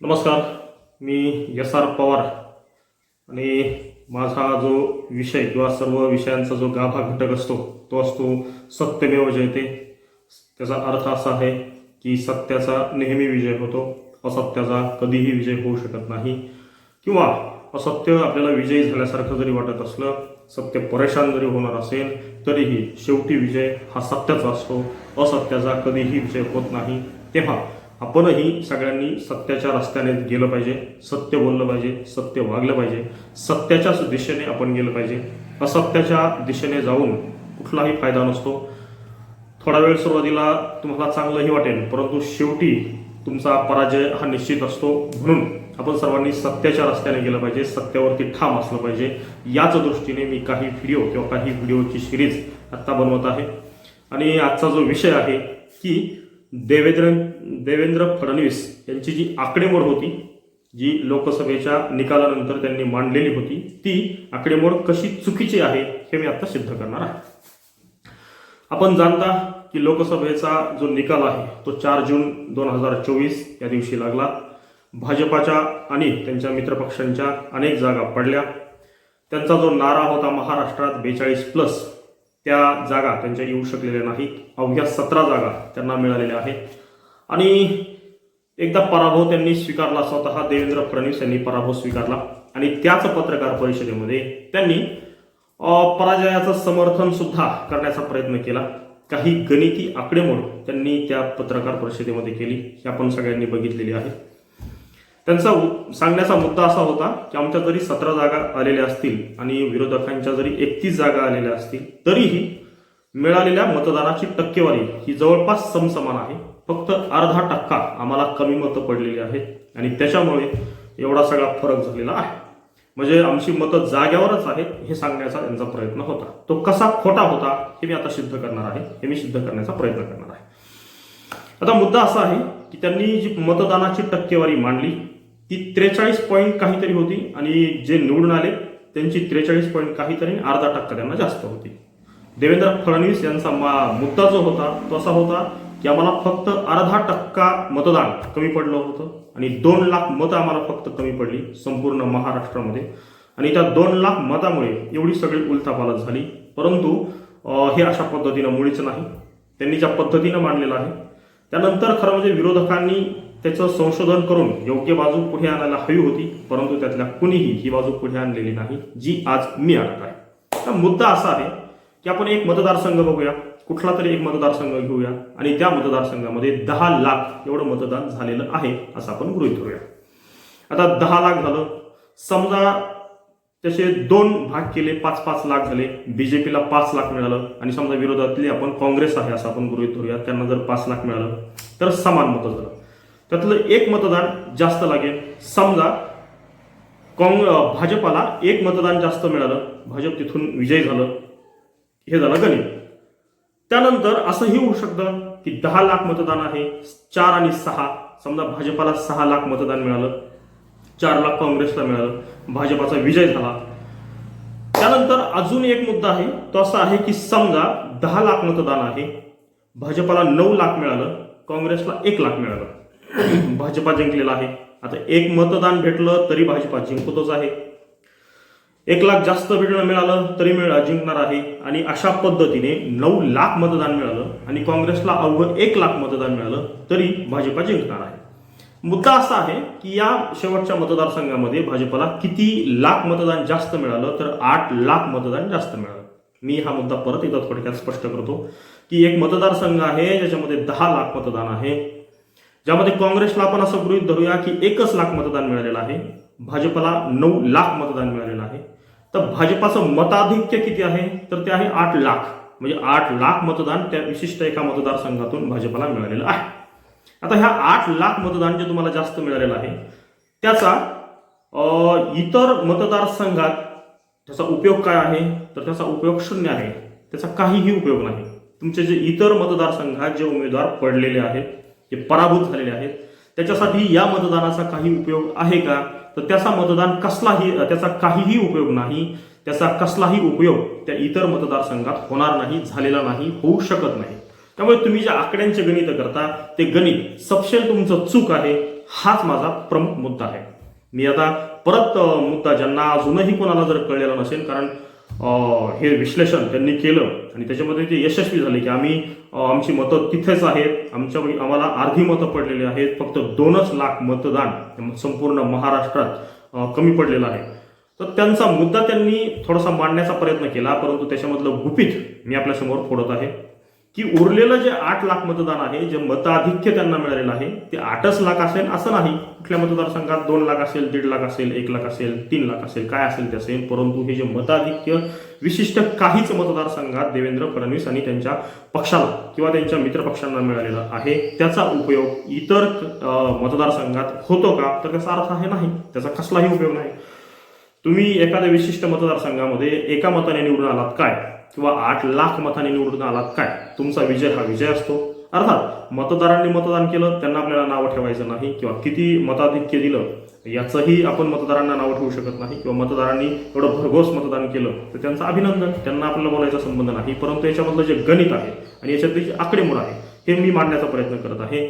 नमस्कार मी S R Pawar आणि माझा जो विषय किंवा सर्व विषयांचा जो गाभा घटक असतो तो असतो सत्यमेव जयते. त्याचा अर्थ असा आहे की सत्याचा नेहमी विजय होतो असत्याचा कधीही विजय होऊ शकत नाही. किंवा असत्य आपल्याला विजयी झाल्यासारखं जरी वाटत असलं सत्य परेशान जरी होणार असेल तरीही शेवटी विजय हा सत्याचा असतो असत्याचा कधीही विजय होत नाही. तेव्हा आपणही सगळ्यांनी सत्याच्या रस्त्याने गेलं पाहिजे सत्य बोललं पाहिजे सत्य वागलं पाहिजे सत्याच्याच दिशेने आपण गेलं पाहिजे. असत्याच्या दिशेने जाऊन कुठलाही फायदा नसतो. थोडा वेळ सुरुवातीला तुम्हाला चांगलंही वाटेल परंतु शेवटी तुमचा पराजय हा निश्चित असतो. म्हणून आपण सर्वांनी सत्याच्या रस्त्याने गेलं पाहिजे सत्यावरती ठाम असलं पाहिजे. याच दृष्टीने मी काही व्हिडिओ किंवा काही व्हिडिओची सिरीज आत्ता बनवत आहे. आणि आजचा जो विषय आहे की देवेंद्र देवेंद्र फडणवीस यांची जी आकडेमोड होती जी लोकसभेच्या निकालानंतर त्यांनी मांडलेली होती ती आकडेमोड कशी चुकीची आहे हे मी आता सिद्ध करणार आहे. आपण जाणता की लोकसभेचा जो निकाल आहे तो चार जून दोन हजार चोवीस या दिवशी लागला. भाजपाच्या आणि त्यांच्या मित्रपक्षांच्या अनेक जागा पडल्या. त्यांचा जो नारा होता महाराष्ट्रात बेचाळीस प्लस त्या जागा त्यांच्या येऊ शकलेल्या नाहीत. अवघ्या सतरा जागा त्यांना मिळालेल्या आहेत. आणि एकदा पराभव त्यांनी स्वीकारला स्वतः देवेंद्र फडणवीस यांनी पराभव स्वीकारला. आणि त्याच पत्रकार परिषदेमध्ये त्यांनी पराजयाचं समर्थन सुद्धा करण्याचा प्रयत्न केला. काही गणिती आकडेमोड त्यांनी त्या पत्रकार परिषदेमध्ये केली. ही आपण सगळ्यांनी बघितलेली आहे. त्यांचा सांगण्याचा मुद्दा असा होता की आमच्या जरी सतरा जागा आलेल्या असतील आणि विरोधकांच्या जरी एकतीस जागा आलेल्या असतील तरीही मिळालेल्या मतदानाची टक्केवारी ही जवळपास समसमान आहे. फक्त अर्धा टक्का आम्हाला कमी मतं पडलेली आहेत आणि त्याच्यामुळे एवढा सगळा फरक झालेला आहे. म्हणजे आमची मतं जाग्यावरच आहेत हे सांगण्याचा त्यांचा प्रयत्न होता. तो कसा खोटा होता हे मी आता सिद्ध करणार आहे. हे मी सिद्ध करण्याचा प्रयत्न करणार आहे. आता मुद्दा असा आहे की त्यांनी जी मतदानाची टक्केवारी मांडली ती त्रेचाळीस पॉईंट काहीतरी होती आणि जे निवडून आले त्यांची त्रेचाळीस पॉईंट काहीतरी अर्धा टक्का त्यांना जास्त होती. देवेंद्र फडणवीस यांचा मा- मुद्दा जो होता तो असा होता की आम्हाला फक्त अर्धा टक्का मतदान कमी पडलं होतं आणि दोन लाख मतं आम्हाला फक्त कमी पडली संपूर्ण महाराष्ट्रामध्ये. आणि त्या दोन लाख मतामुळे एवढी सगळी उलथापालत झाली. परंतु हे अशा पद्धतीनं मुळीच नाही. त्यांनी ज्या पद्धतीनं मांडलेलं आहे त्यानंतर खरं म्हणजे विरोधकांनी त्याचं संशोधन करून योग्य बाजू पुढे आणायला हवी होती परंतु त्यातल्या कुणीही ही बाजू पुढे आणलेली नाही जी आज मी आणत आहे. तर मुद्दा असा आहे की आपण एक मतदारसंघ बघूया कुठला तरी एक मतदारसंघ घेऊया आणि त्या मतदारसंघामध्ये दहा लाख एवढं मतदान झालेलं आहे असं आपण गृहीत धरूया. आता दहा लाख झालं समजा त्याचे दोन भाग केले पाच पाच लाख झाले बीजेपीला पाच लाख मिळालं आणि समजा विरोधातली आपण काँग्रेस आहे असं आपण गृहीत धरूया त्यांना जर पाच लाख मिळालं तर समान मतं झालं. त्यातलं एक मतदान जास्त लागेल. समजा काँग भाजपाला एक मतदान जास्त मिळालं. भाजप तिथून विजय झालं. हे झालं गणित. त्यानंतर असंही होऊ शकतं की दहा लाख मतदान आहे चार आणि सहा. समजा भाजपाला सहा लाख मतदान मिळालं. चार लाख काँग्रेसला मिळालं. भाजपाचा विजय झाला. त्यानंतर अजून एक मुद्दा आहे. तो असा आहे की समजा दहा लाख मतदान आहे. भाजपाला नऊ लाख मिळालं. काँग्रेसला एक लाख मिळालं. भाजपा जिंकलेला आहे. आता एक मतदान भेटलं तरी भाजपा जिंकतच आहे. एक लाख जास्त भेटणं मिळालं तरी मिळा जिंकणार आहे. आणि अशा पद्धतीने नऊ लाख मतदान मिळालं आणि काँग्रेसला अवघं एक लाख मतदान मिळालं तरी भाजपा जिंकणार आहे. मुद्दा असा आहे की या शेवटच्या मतदारसंघामध्ये भाजपला किती लाख मतदान जास्त मिळालं तर आठ लाख मतदान जास्त मिळालं. मी हा मुद्दा परत एकदा थोडक्यात स्पष्ट करतो की एक मतदारसंघ आहे ज्याच्यामध्ये दहा लाख मतदान आहे. ज्यामध्ये काँग्रेसला आपण असं गृहीत धरूया की एकच लाख मतदान मिळालेलं आहे. भाजपला नऊ लाख मतदान मिळालेलं आहे. तर भाजपाचं मताधिक्य किती आहे? तर ते आहे आठ लाख. म्हणजे आठ लाख मतदान त्या विशिष्ट एका मतदारसंघातून भाजपला मिळालेलं आहे. आता ह्या आठ लाख मतदान जे तुम्हाला जास्त मिळालेलं आहे त्याचा इतर मतदारसंघात त्याचा उपयोग काय आहे? तर त्याचा उपयोग शून्य आहे. त्याचा काहीही उपयोग नाही. तुमचे जे इतर मतदारसंघात जे उमेदवार पडलेले आहेत हे पराभूत झालेले आहेत. त्याच्यासाठी या मतदानाचा काही उपयोग आहे का? तर त्याचा मतदान कसलाही त्याचा काहीही उपयोग नाही. त्याचा कसलाही उपयोग त्या इतर मतदारसंघात होणार नाही झालेला नाही होऊ शकत नाही. त्यामुळे तुम्ही ज्या आकड्यांचे गणित करता ते गणित सपशेल तुमचं चूक आहे हाच माझा प्रमुख मुद्दा आहे. मी आता परत मुद्दा ज्यांना अजूनही कोणाला जर कळलेला नसेल कारण हे विश्लेषण त्यांनी केलं आणि त्याच्यामध्ये ते यशस्वी झाले की आम्ही आमची मतं तिथेच आहेत. आमच्या आम्हाला अर्धी मतं पडलेली आहेत. फक्त दोनच लाख मतदान संपूर्ण महाराष्ट्रात कमी पडलेलं आहे. तर त्यांचा मुद्दा त्यांनी थोडासा मांडण्याचा प्रयत्न केला परंतु त्याच्यामधलं गुपित मी आपल्यासमोर फोडत आहे. की उरलेलं जे आठ लाख मतदान आहे जे मताधिक्य त्यांना मिळालेलं आहे ते आठच लाख असेल असं नाही. कुठल्या मतदारसंघात दोन लाख असेल दीड लाख असेल एक लाख असेल तीन लाख असेल काय असेल ते असेल परंतु हे जे मताधिक्य विशिष्ट काहीच मतदारसंघात देवेंद्र फडणवीस आणि त्यांच्या पक्षाला किंवा त्यांच्या मित्रपक्षांना मिळालेला आहे त्याचा उपयोग इतर मतदारसंघात होतो का? तर त्याचा अर्थ आहे नाही. त्याचा कसलाही उपयोग नाही. तुम्ही एखाद्या विशिष्ट मतदारसंघामध्ये एका मताने निवडून आलात काय? किंवा आठ लाख मतांनी निवडून आलात काय? तुमचा विजय हा विजय असतो. अर्थात मतदारांनी मतदान केलं त्यांना आपल्याला नावं ठेवायचं नाही किंवा किती मताधिक्य दिलं याचंही आपण मतदारांना नावं ठेवू शकत नाही किंवा मतदारांनी एवढं भरघोस मतदान केलं तर त्यांचं अभिनंदन त्यांना आपल्याला बोलायचा संबंध नाही. परंतु याच्यामधलं जे गणित आहे आणि याच्यातली जी आकडेमोड आहे हे मी मांडण्याचा प्रयत्न करत आहे.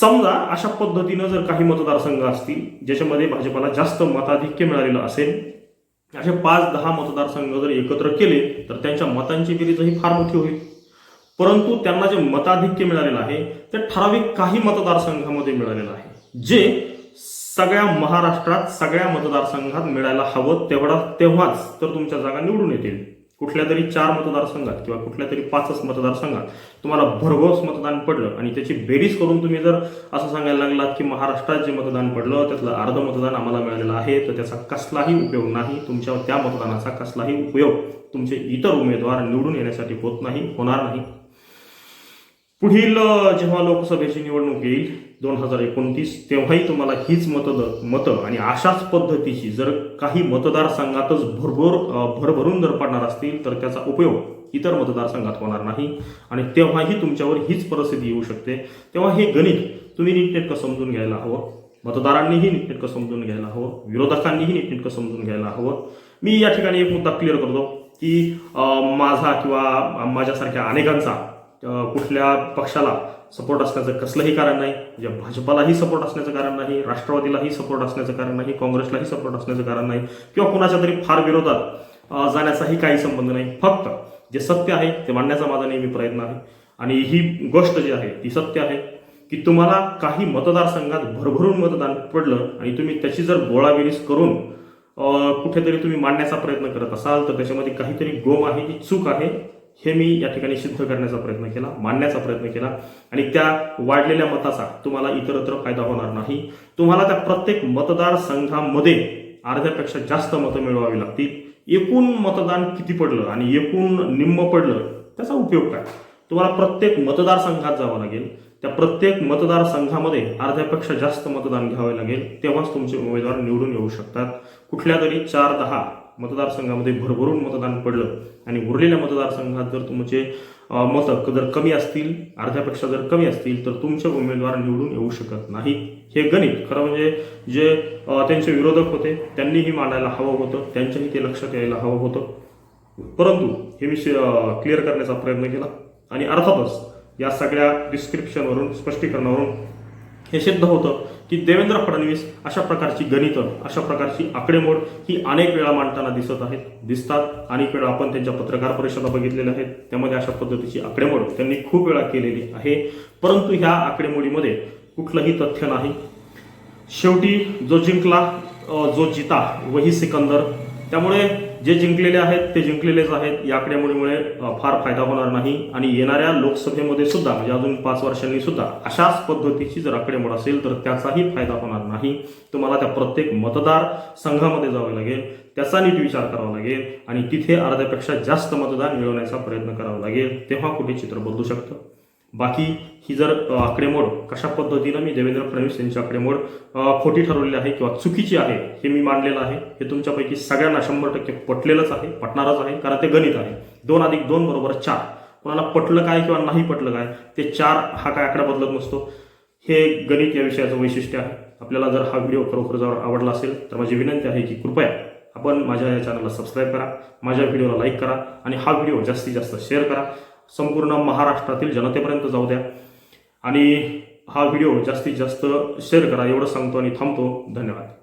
समजा अशा पद्धतीनं जर काही मतदारसंघ असतील ज्याच्यामध्ये भाजपाला जास्त मताधिक्य मिळालेलं असेल असे पाच दहा मतदारसंघ जर एकत्र केले तर त्यांच्या मतांची बेरीजही फार मोठी होईल. परंतु त्यांना जे मताधिक्य मिळालेलं आहे ते ठराविक काही मतदारसंघामध्ये मिळालेलं आहे. जे सगळ्या महाराष्ट्रात सगळ्या मतदारसंघात मिळायला हवं तेवढा तेव्हाच तर तुमच्या जागा निवडून येतील. कुठल्या तरी चार मतदारसंघात किंवा कुठल्या तरी पाचच मतदारसंघात तुम्हाला भरघोस मतदान पडलं आणि त्याची बेरीज करून तुम्ही जर असं सांगायला लागलात की महाराष्ट्रात जे मतदान पडलं त्यातलं अर्ध मतदान आम्हाला मिळालेलं आहे तर त्याचा कसलाही उपयोग नाही. तुमच्या त्या मतदानाचा कसलाही उपयोग तुमचे इतर उमेदवार निवडून येण्यासाठी होत नाही होणार नाही. पुढील जेव्हा लोकसभेची निवडणूक येईल दोन हजार एकोणतीस तेव्हाही तुम्हाला हीच मतद मतं आणि अशाच पद्धतीची जर काही मतदारसंघातच भरभर भरभरून जर पडणार असतील तर त्याचा उपयोग इतर मतदारसंघात होणार नाही. आणि तेव्हाही तुमच्यावर हीच परिस्थिती येऊ शकते. तेव्हा हे गणित तुम्ही नीटनेटकं समजून घ्यायला हवं. मतदारांनीही नीटनेटकं समजून घ्यायला हवं. विरोधकांनीही नीटनेटकं समजून घ्यायला हवं. मी या ठिकाणी एक मुद्दा क्लिअर करतो की माझा किंवा माझ्यासारख्या अनेकांचा कुठल्या पक्षाला सपोर्ट असण्याचं कसलंही कारण नाही. म्हणजे भाजपालाही सपोर्ट असण्याचं कारण नाही राष्ट्रवादीलाही सपोर्ट असण्याचं कारण नाही काँग्रेसलाही सपोर्ट असण्याचं कारण नाही किंवा कुणाच्या तरी फार विरोधात जाण्याचाही काही संबंध नाही. फक्त जे सत्य आहे ते मांडण्याचा माझा नेहमी प्रयत्न आहे. आणि ही गोष्ट जी आहे ती सत्य आहे की तुम्हाला काही मतदारसंघात भरभरून मतदान पडलं आणि तुम्ही त्याची जर गोळाबिरीज करून कुठेतरी तुम्ही मांडण्याचा प्रयत्न करत असाल तर त्याच्यामध्ये काहीतरी गोम आहे की चूक आहे. हे मी या ठिकाणी सिद्ध करण्याचा प्रयत्न केला मांडण्याचा प्रयत्न केला. आणि त्या वाढलेल्या मताचा तुम्हाला इतरत्र फायदा होणार नाही. तुम्हाला त्या प्रत्येक मतदारसंघामध्ये अर्ध्यापेक्षा जास्त मतं मिळवावी लागतील. एकूण मतदान किती पडलं आणि एकूण निम्म पडलं त्याचा उपयोग काय? तुम्हाला प्रत्येक मतदारसंघात जावं लागेल. त्या प्रत्येक मतदारसंघामध्ये अर्ध्यापेक्षा जास्त मतदान घ्यावे लागेल. तेव्हाच तुमचे उमेदवार निवडून येऊ शकतात. कुठल्या तरी चार दहा मतदारसंघामध्ये भरभरून मतदान पडलं आणि उरलेल्या मतदारसंघात जर तुमचे अ, मतं जर कमी असतील अर्ध्यापेक्षा जर कमी असतील तर तुमचे उमेदवार निवडून येऊ शकत नाही हे गणित. खरं म्हणजे जे त्यांचे विरोधक होते त्यांनीही मांडायला हवं होतं त्यांच्याही ते लक्षात यायला हवं होतं. परंतु हे मी क्लिअर करण्याचा प्रयत्न केला. आणि अर्थातच या सगळ्या डिस्क्रिप्शनवरून स्पष्टीकरणावरून हे सिद्ध होतं की देवेंद्र फडणवीस अशा प्रकारची गणितं अशा प्रकारची आकडेमोड ही अनेक वेळा मांडताना दिसत आहेत. दिसतात. अनेक वेळा आपण त्यांच्या पत्रकार परिषदा बघितलेल्या आहेत. त्यामध्ये अशा पद्धतीची आकडेमोड त्यांनी खूप वेळा केलेली आहे. परंतु ह्या आकडेमोडीमध्ये कुठलंही तथ्य नाही. शेवटी जो जिंकला जो जिता वही सिकंदर. त्यामुळे जे जिंकलेले आहेत ते जिंकलेलेच आहेत. या आकडेमोडीमुळे फार फायदा होणार नाही. आणि येणाऱ्या लोकसभेमध्ये सुद्धा म्हणजे अजून पाच वर्षांनी सुद्धा अशाच पद्धतीची जर आकडेमोड असेल तर त्याचाही फायदा होणार नाही. तुम्हाला त्या प्रत्येक मतदार संघामध्ये जावे लागेल त्याचा नीट विचार करावा लागेल आणि तिथे अर्ध्यापेक्षा जास्त मतदान मिळवण्याचा प्रयत्न करावा लागेल. तेव्हा कुठे चित्र बदलू शकतं? बाकी ही जर आकडेमोड कशा पद्धतीनं मी देवेंद्र फडणवीस यांची आकडेमोड खोटी ठरवलेली आहे किंवा चुकीची आहे हे मी मांडलेलं आहे हे तुमच्यापैकी सगळ्यांना शंभर टक्के पटलेलंच आहे पटणारच आहे कारण ते गणित आहे. दोन अधिक दोन बरोबर चार. कोणाला पटलं काय किंवा नाही पटलं काय ते चार हा काय आकडा बदलत नसतो. हे गणित या विषयाचं वैशिष्ट्य आहे. आपल्याला जर हा व्हिडिओ खरोखर जर आवडला असेल तर माझी विनंती आहे की कृपया आपण माझ्या या चॅनलला सबस्क्राईब करा माझ्या व्हिडिओला लाईक करा आणि हा व्हिडिओ जास्तीत जास्त शेअर करा. संपूर्ण महाराष्ट्रातील जनतेपर्यंत जाऊ द्या. आणि हा व्हिडिओ जास्तीत जास्त शेअर करा. एवढं सांगतो आणि थांबतो. धन्यवाद.